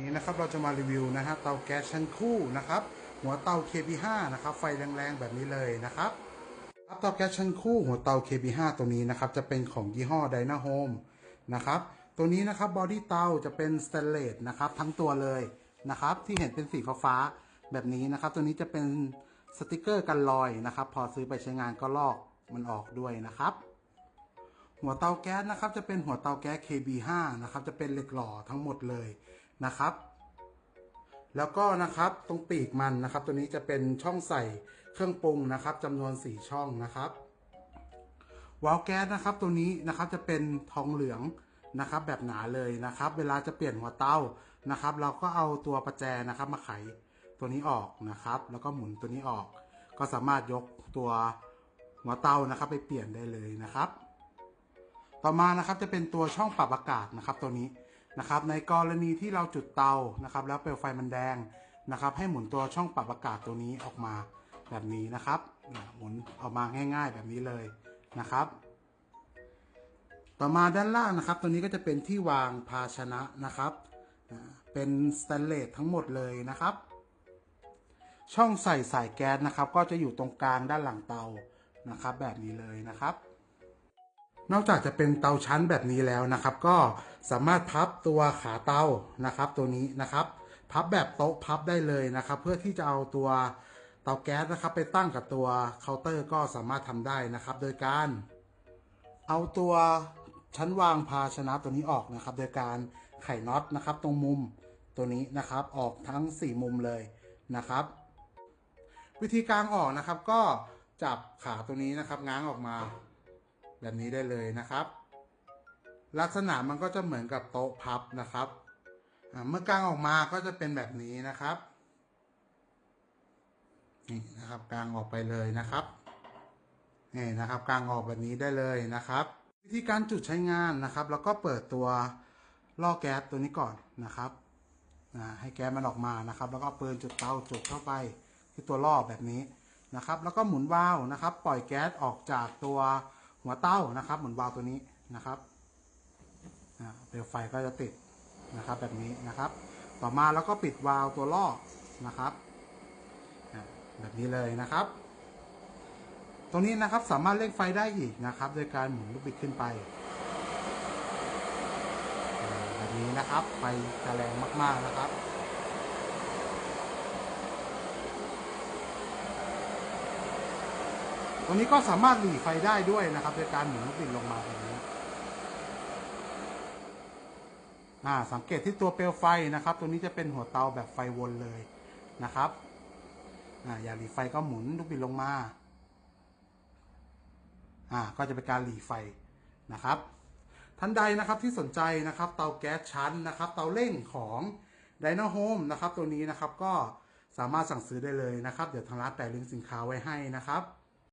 นี้นะครับเราจะมารีวิวนะฮะเตาแก๊สชั้นคู่นะครับหัวเตา KB5 นะครับไฟแรงๆแบบนี้เลยนะครับครับเตาแก๊สชั้นคู่หัวเตา KB5 ตัวนี้นะครับจะเป็นของยี่ห้อ Dynahome นะครับตัวนี้นะครับบอดี้เตาจะเป็นสเตนเลสนะครับทั้งตัวเลยนะครับที่เห็นเป็นสีฟ้าแบบนี้นะครับตัวนี้จะเป็นสติกเกอร์กันรอยนะครับพอซื้อไปใช้งานก็ลอกมันออกด้วยนะครับหัวเตาแก๊สนะครับจะเป็นหัวเตาแก๊ส KB5 นะครับจะเป็นเหล็กหล่อทั้งหมดเลย นะครับ แล้วก็นะครับตรงปีกมันนะครับ ตัวนี้จะเป็นช่องใส่เครื่องปรุงนะครับจำนวน 4 ช่องนะครับวาล์วแก๊สนะครับตัวนี้นะครับจะเป็นทองเหลืองนะครับ แบบหนาเลยนะครับ เวลาจะเปลี่ยนหัวเตานะครับ เราก็เอาตัวประแจนะครับ มาไขตัวนี้ออกนะครับ แล้วก็หมุนตัวนี้ออก ก็สามารถยกตัวหัวเตานะครับ ไปเปลี่ยนได้เลยนะครับ ต่อมานะครับจะเป็นตัวช่องปรับอากาศนะครับ ตัวนี้ นะครับ ในกรณีที่เราจุดเตานะครับ แล้วเปลวไฟมันแดงนะครับ ให้หมุนตัวช่องปรับอากาศตัวนี้ออกมาแบบนี้นะครับหมุนออกมาง่าย ๆ แบบนี้เลยนะครับ ต่อมาด้านล่างนะครับ ตัวนี้ก็จะเป็นที่วางภาชนะนะครับ เป็นสแตนเลสทั้งหมดเลยนะครับ ช่องใส่สายแก๊สนะครับ ก็จะอยู่ตรงกลางด้านหลังเตานะครับ แบบนี้เลยนะครับ นอกจากจะเป็นเตาชั้นแบบนี้แล้วนะครับ ก็สามารถพับตัวขาเตานะครับ ตัวนี้นะครับ พับแบบโต๊ะพับได้เลยนะครับ เพื่อที่จะเอาตัวเตาแก๊สนะครับ ไปตั้งกับตัวเคาน์เตอร์ก็สามารถทำได้นะครับ โดยการ เอาตัวชั้นวางภาชนะตัวนี้ออกนะครับ โดยการไขน็อตนะครับ ตรงมุมตัวนี้นะครับ ออกทั้ง 4 มุมเลยนะครับ วิธีการออกนะครับก็จับขาตัวนี้นะครับ ง้างออกมา แบบนี้ได้เลยนะครับ ลักษณะมันก็จะเหมือนกับโต๊ะพับนะครับ เมื่อกางออกมาก็จะเป็นแบบนี้นะครับนี่นะครับกางออกไปเลยนะครับนี่นะครับกางออกแบบนี้ได้เลยนะครับ วิธีการจุดใช้งานนะครับ แล้วก็เปิดตัวล่อแก๊สตัวนี้ก่อนนะครับให้แก๊สมันออกมานะครับ แล้วก็เปืนจุดเตาจุดเข้าไปที่ตัวล่อแบบนี้นะครับ แล้วก็หมุนวาล์วนะครับ ปล่อยแก๊สออกจากตัว หัวเต้านะครับ เหมุนวาล์วตัวนี้นะครับเปลวไฟก็จะติดนะครับแบบนี้นะครับ ต่อมาแล้วก็ปิดวาล์วตัวล่อนะครับแบบนี้เลยนะครับ ตรงนี้นะครับสามารถเร่งไฟได้อีกนะครับ โดยการหมุนลูกบิดขึ้นไปแบบนี้นะครับ ไฟจะแรงมากๆนะครับ ตรงนี้ก็สามารถหลีไฟได้ด้วยนะครับโดยการหมุนลูกบิดลงมาแบบนี้อาสังเกตที่ตัวเปลวไฟนะครับ ตัวนี้จะเป็นหัวเตาแบบไฟวนเลยนะครับอาอย่าหลีไฟก็หมุนลูกบิดลงมาอ่าก็จะเป็นการหลีไฟนะครับท่านใดนะครับที่สนใจนะครับ เตาแก๊สชั้นนะครับ เตาเร่งของ d y n a Home นะครับ ตัวนี้นะครับก็สามารถสั่งซื้อได้เลยนะครับ เดี๋ยวทางร้านแปะลิงก์สินค้าไว้ให้นะครับ